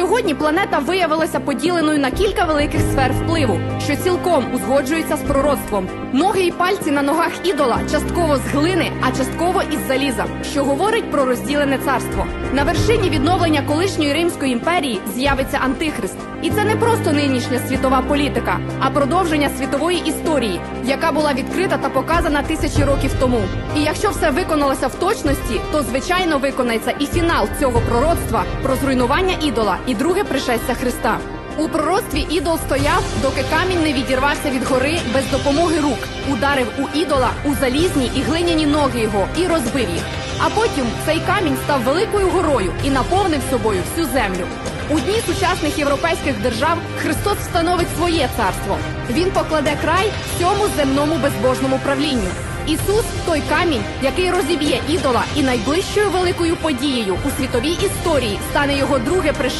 Сьогодні планета виявилася поділеною на кілька великих сфер впливу, що цілком узгоджуються з пророцтвом. Ноги і пальці на ногах ідола частково з глини, а частково із заліза, що говорить про розділене царство. На вершині відновлення колишньої Римської імперії з'явиться антихрист. І це не просто нинішня світова політика, а продовження світової історії, яка була відкрита та показана тисячі років тому. І якщо все виконалося в точності, то звичайно виконається і фінал цього пророцтва про зруйнування ідола і друге пришестя Христа. У пророцтві ідол стояв, доки камінь не відірвався від гори без допомоги рук, ударив у ідола у залізні і глиняні ноги його і розбив їх. А потім цей камінь став великою горою і наповнив собою всю землю. У дні сучасних європейських держав Христос встановить своє царство. Він покладе край всьому земному безбожному правлінню. Ісус той камінь, який розіб'є ідола, і найближчою великою подією у світовій історії стане його друге пришестя.